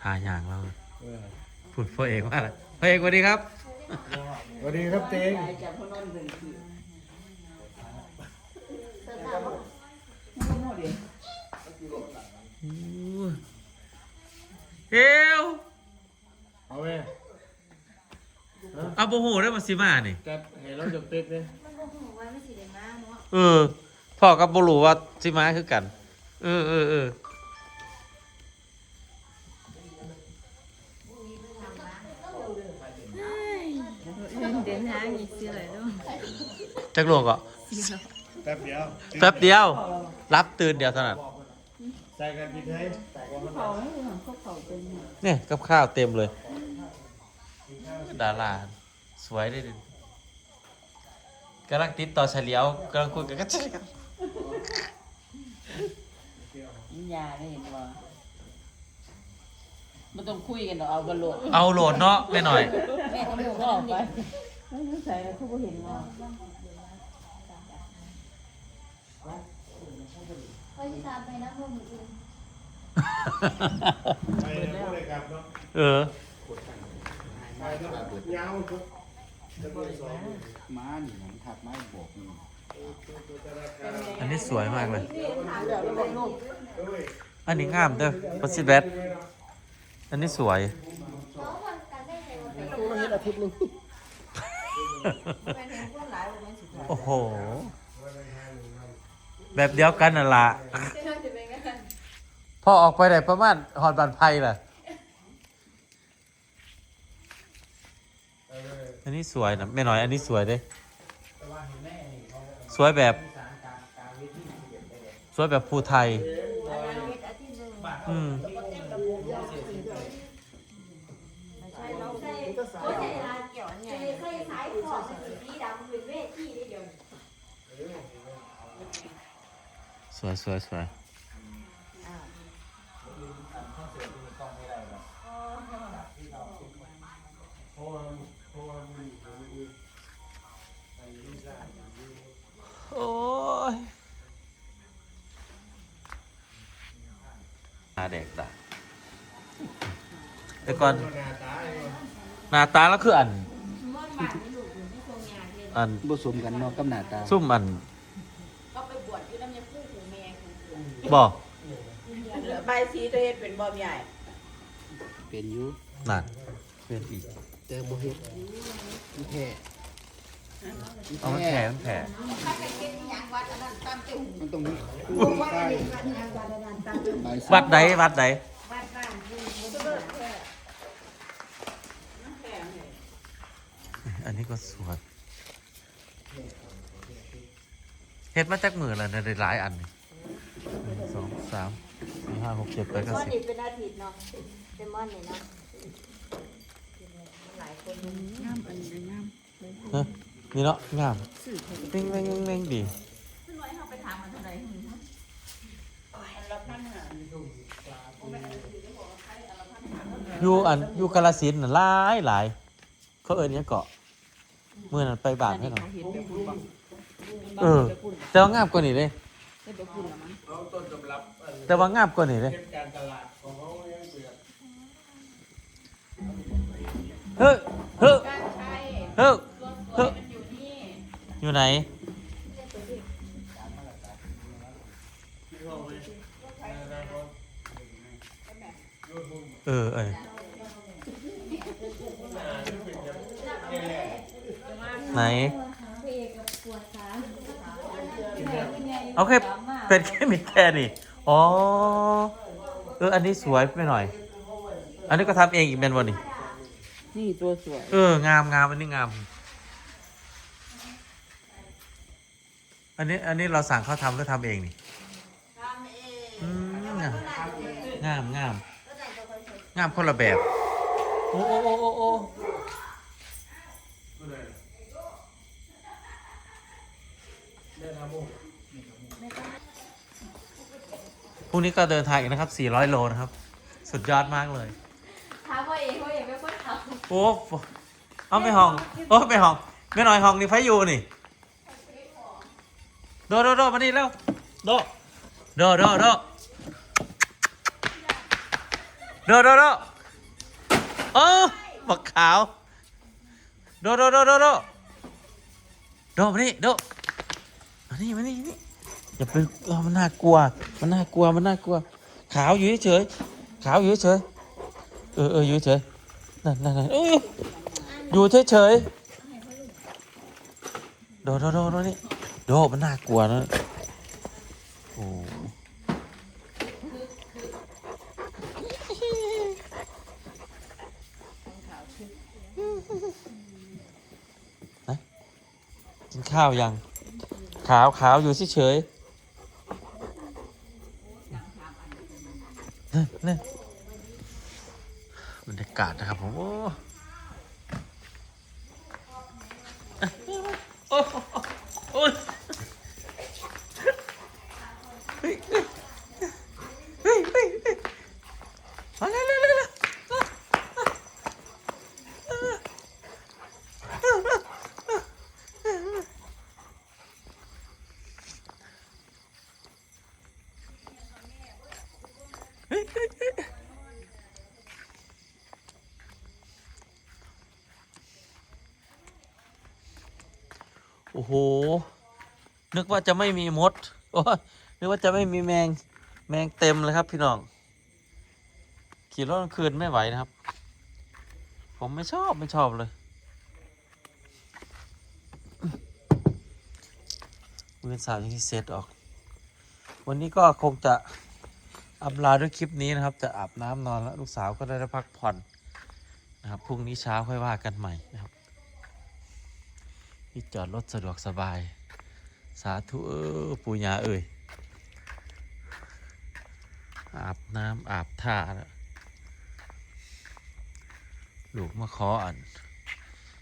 ทาอย่างเราเออพูดพ่อเอกว่าอะไรพ่อเอกสวัสดีครับสวัสดีครับเตงจากพนนเป็นที่เอวเอาไว้เอาโบโหได้มาสิมานี่จัดให้เราจบติดเลยมันบ่ฮู้ว่ามันสิได้มาเนาะเออพ่อกับโบรู้ว่าสิมาคือกัน เออเออเออ เดินทางอีกสิเลยเนาะจักรวงก็แป๊บเดียวแป๊บเดียว รับตื่นเดียวเท่านั้นใส่กันพี่ไทยเขาให้ของเขาเขาเป็นเนี่ยกับข้าวเต็มเลย ดาราสวยได้ดิกำลังติดต่อเฉลียวกำลังคุยกันก็เฉลียวยาได้เห็นว่าไม่ต้องคุยกันหรอกเอาบอลลูนเอาโหลดเนาะไม่หน่อย แม่ก็ไม่ออกไป ไม่รู้ใส่แล้วเขาก็เห็นว่าค่อยสิตามไปนะพวกมึงอื่นไปนะผู้ใดครับเนาะเออไปเนาะยาวทุกจะเป็นสองม้านี่หนังถักไม้โบกนี่อันนี้สวยมากเลยเดี๋ยวเราบอกลูกด้วยอันนี้งามเด้อปัสซิเบตอันนี้สวยน้องมันกันได้ใจว่าเป็นตัวเห็นอาทิตย์นึง โอ้โห แบบเดียวกันน่ะล่ะพอออกไปได้ประมาณหอดบานไพ่ล่ะ อันนี้สวยนะไม่น้อยอันนี้สวยเด้สวยแบบ สวยแบบภูไทย อืมใช่เขาใส่ลาเกี่ยวไงใส่สายขอบเป็นสีดำเป็นเวทีได้เดียวสวยสวยสวยเพราะว่าเพราะว่ามันมันมีโอ้ยหน้าเด็กตาแต่ก่อนหน้าตาเองหน้าตาแล้วคืออัน ม่อนหวานไม่ลูกอยู่ไม่ทรงยาเห็นอันผสมกันเนาะกับหน้าตาซุ่มอันก็ไปบวชอยู่น้ำยาคู่หูแม่บอกใบสีตัวเห็ดเป็นบอมใหญ่เป็นอยู่นั่นเพื่อนอีกแต่บ่เฮ็ดมันแท้เอามันแผลมันแผลมันต้องมีคู่ใต้ใบวัดใดวัดใด อันนี้ก็สวยเฮ็ดมาจากมือแล้วนะได้หลายอันนี่หนึ่งสองสามสี่ห้าหกเจ็ดแปดเก้าม่อนสิบนี่เป็นอาทิตย์เนาะเป็นม่อนนี่เนาะหลายคนฮะนี่เนาะงามเม่งเม่งเม่งเม่งดีไปถามมันเท่าไหร่อยู่อันอยู่กาลสินธุ์น่ะหลายหลายเขาเอิ้นหยังเกาะ เมื่อนั้นไปบ้านให้หน่อยเห็นแบบคุณบอกเออ แต่ว่างามกว่านี้เลย เห็นแบบคุณละมั้งน้องต้นกำลับอันแต่ว่างามกว่านี้เลย เป็นการตลาดของเขายังเปลือกเฮ้ยเฮ้ยการใช้เฮ้ยตัวสวเฮ้ยมันอยู่นี่อยู่ไหน ที่เขาไว้ในอนาคตเออเออหนพระเอกกับปว ดขาเอาแค่เป็นแค่มิดแค่นี่อ๋อ เออ อันนี้สวยไปหน่อย อันนี้ก็ทำเองอีกเป็นวันนี้นี่ตัวสวย เออ งามงามอันนี้งาม อันนี้ อันนี้เราสั่งเขาทำหรือทำเองนี่อืมงามงามงามงามคนละแบบ โอ้โอ้โอ้โอ้โอ้ ผู้ใดแม่ทำมุก พรุ่งนี้ก็เดินทางอีกนะครับ 400 โลนะครับ สุดยอดมากเลยถามว่าเองว่าเองเป็นคนทโอ้โหเอาไปห้อง โอ้ไปห้องไม่หน่อยห้องนี่ไฟอยู่นี่ โดโดโดมานี่เร็วโด โดโดโดโดโดโดอบักขาว โดโดโดโดโดโดมานี่โดมา นี่มานี่นี่อย่าไปเออมันน่ากลัว มันน่ากลัว มันน่ากลัว ขาวอยู่เฉยขาวอยู่เฉยเออเอออยู่เฉยนั่นนั่นนั่นอยู่เฉยเฉยโดดโดโดนี่โดมันน่ากลัวนะโอ้กินข้าวยัง ขาวขาวอยู่เฉยเนี่นี่บรรยากาศนะครับผมโอ้โอ้โอ้ยเฮ้ยเฮ้ยเฮ้ยเฮ้ยเฮ้ยมาเร็วเร็วเร็วเร็ว โอ้โห นึกว่าจะไม่มีมด โอ้นึกว่าจะไม่มีแมง แมงเต็มเลยครับพี่น้อง ขี่รถกลางคืนไม่ไหวนะครับ ผมไม่ชอบไม่ชอบเลย มือสาวที่เซตออก วันนี้ก็คงจะ อำลาด้วยคลิปนี้นะครับ จะอาบน้ำนอนแล้วลูกสาวก็ได้พักผ่อนนะครับพรุ่งนี้เช้าค่อยว่ากันใหม่นะครับที่จอดรถสะดวกสบาย สาธุเออปูญาเอ่ยอาบน้ำอาบท่าแล้วลูกมาขออัน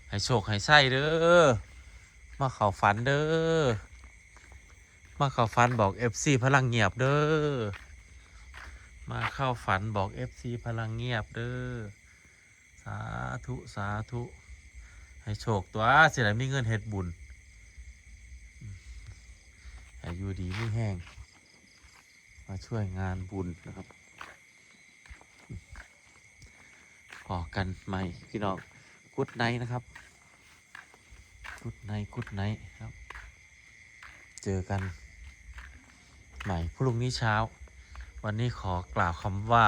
ให้โชคให้ไส้เด้อมาเข้าฝันเด้อมาเข้าฝันบอก FC พลังเงียบเด้อ มาเข้าฝันบอก FC พลังเงียบเด้อ สาธุ สาธุ ให้โชคตัวเสิได้มีเงินเฮ็ดบุญให้อยู่ดีไม่แห้ง มาช่วยงานบุญนะครับพอกันใหม่พี่น้องกุดไนนะครับกุดไนกุดไนครับ เจอกันใหม่พรุ่งนี้เช้า วันนี้ขอกล่าวคำว่า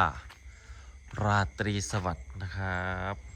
ราตรีสวัสดิ์นะครับ